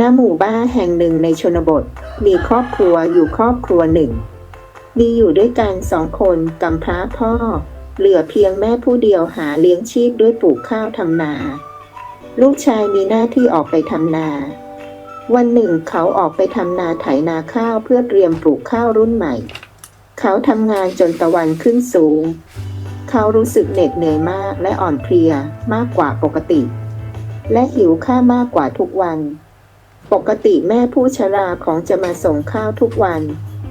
ณหมู่บ้านแห่งหนึ่งในชนบท มีครอบครัวอยู่ครอบครัวหนึ่ง มีอยู่ด้วยกันสองคนกำพร้าพ่อ เหลือเพียงแม่ผู้เดียวหาเลี้ยงชีพด้วยปลูกข้าวทำนา ลูกชายมีหน้าที่ออกไปทำนา วันหนึ่งเขาออกไปทำนาไถนาข้าวเพื่อเตรียมปลูกข้าวรุ่นใหม่ เขาทำงานจนตะวันขึ้นสูง เขารู้สึกเหน็ดเหนื่อยมากและอ่อนเพลียมากกว่าปกติ และหิวข้ามากกว่าทุกวัน ปกติแม่ผู้ชราของจะมาส่งข้าวทุกวัน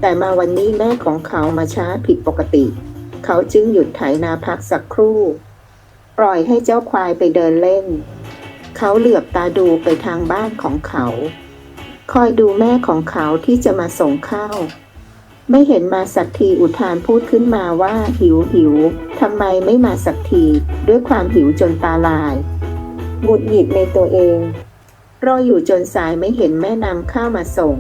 แต่มาวันนี้แม่ของเขามาช้าผิดปกติ เขาจึงหยุดไถนาพักสักครู่ ปล่อยให้เจ้าควายไปเดินเล่น เขาเหลือบตาดูไปทางบ้านของเขา คอยดูแม่ของเขาที่จะมาส่งข้าว ไม่เห็นมาสักทีอุทานพูดขึ้นมาว่าหิวหิวทำไมไม่มาสักทีด้วยความหิวจนตาลายหงุดหงิดในตัวเอง รออยู่จนสายไม่เห็นแม่นำข้าวมาส่ง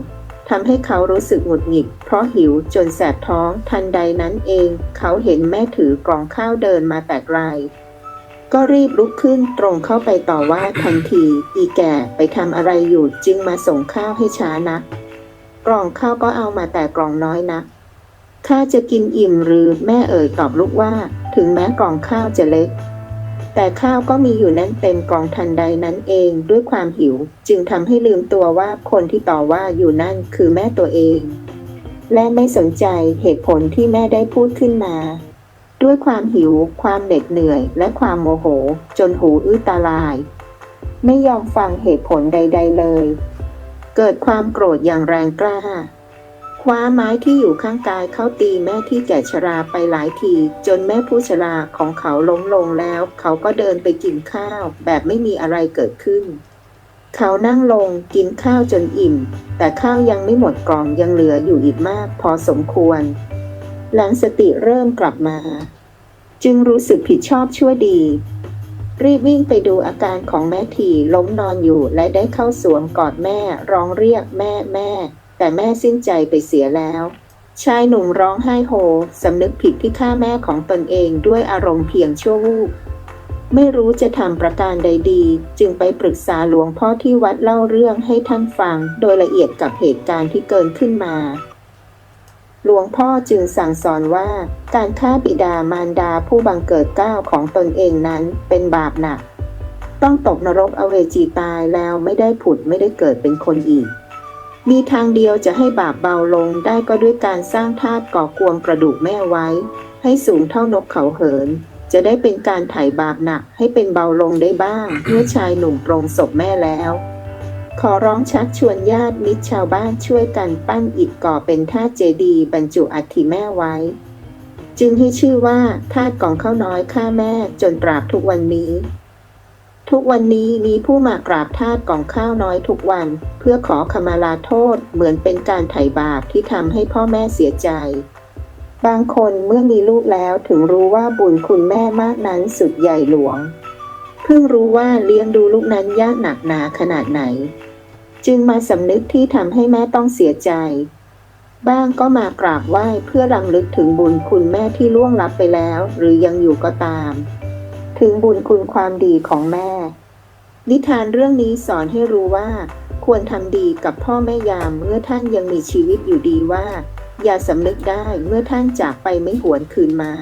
ทำให้เขารู้สึกหงุดหงิด เพราะหิวจนแสบท้องทันใดนั้นเอง เขาเห็นแม่ถือกล่องข้าวเดินมาแต่ไกลก็รีบลุกขึ้นตรงเข้าไปต่อว่าทันที อีแก่ไปทำอะไรอยู่จึงมาส่งข้าวให้ช้านักกล่องข้าวก็เอามาแต่กล่องน้อยนักข้าจะกินอิ่มหรือแม่เอ่ยตอบลูกว่า ถึงแม้กล่องข้าวจะเล็ก แต่ข้าวก็มีอยู่แน่นเต็มกองทันใดนั้นเองด้วยความหิว จึงทำให้ลืมตัวว่าคนที่ต่อว่าอยู่นั่นคือแม่ตัวเอง และไม่สนใจเหตุผลที่แม่ได้พูดขึ้นมา ด้วยความหิว ความเหน็ดเหนื่อย และความโมโห จนหูอื้อตาลาย ไม่ยอมฟังเหตุผลใด ๆเลย เกิดความโกรธอย่างแรงกล้า คว้าไม้ที่อยู่ข้างกายเข้าตีแม่ที่แก่ชราไปหลายที จนแม่ผู้ชราของเขาล้มลงแล้ว เขาก็เดินไปกินข้าว แบบไม่มีอะไรเกิดขึ้น เขานั่งลงกินข้าวจนอิ่ม แต่ข้าวยังไม่หมดกล่องยังเหลืออยู่อีกมาก พอสมควร หลังสติเริ่มกลับมา จึงรู้สึกผิดชอบชั่วดี รีบวิ่งไปดูอาการของแม่ทีล้มนอนอยู่และได้เข้าสวมกอดแม่ร้องเรียกแม่แม่แแต่แม่สิ้นใจไปเสียแล้ว ชายหนุ่มร้องไห้โฮสำนึกผิดที่ฆ่าแม่ของตนเองด้วยอารมณ์เพียงชั่ววูบไม่รู้จะทำประการใดดี จึงไปปรึกษาหลวงพ่อที่วัดเล่าเรื่องให้ท่านฟัง โดยละเอียดกับเหตุการณ์ที่เกิดขึ้นมา หลวงพ่อจึงสั่งสอนว่า การฆ่าบิดามารดาผู้บังเกิดเก้าวของตนเองนั้นเป็นบาปหนัก ต้องตกนรกอเวจีตายแล้วไม่ได้ผุดไม่ได้เกิดเป็นคนอีก มีทางเดียวจะให้บาปเบาลงได้ก็ด้วยการสร้างธาตุก่อกวงกระดูกแม่ไว้ ให้สูงเท่านกเขาเหิน จะได้เป็นการไถ่บาปหนักให้เป็นเบาลงได้บ้าง เมื่อชายหนุ่มปรงศพแม่แล้ว ขอร้องชักชวนญาติมิตรชาวบ้านช่วยกันปั้นอิฐก่อเป็นธาตุเจดีย์บรรจุอัฐิแม่ไว้ จึงให้ชื่อว่าธาตุกองข้าวน้อยฆ่าแม่จนตราบทุกวันนี้ กวันนี้มีผู้มากราบธาตุกองข้าวน้อยทุกวัน เพื่อขอขมาลาโทษเหมือนเป็นการไถ่บาปที่ทำให้พ่อแม่เสียใจ บางคนเมื่อมีลูกแล้วถึงรู้ว่าบุญคุณแม่มากนั้นสุดใหญ่หลวง เพิ่งรู้ว่าเลี้ยงดูลูกนั้นยากหนักหนาขนาดไหน จึงมาสำนึกที่ทำให้แม่ต้องเสียใจ บ้างก็มากราบไหว้เพื่อรำลึกถึงบุญคุณแม่ที่ล่วงลับไปแล้ว หรือยังอยู่ก็ตาม ถึงบุญคุณความดีของแม่ นิทานเรื่องนี้สอนให้รู้ว่า ควรทำดีกับพ่อแม่ยามเมื่อท่านยังมีชีวิตอยู่ดีว่า อย่าสำนึกได้เมื่อท่านจากไปไม่หวนคืนมา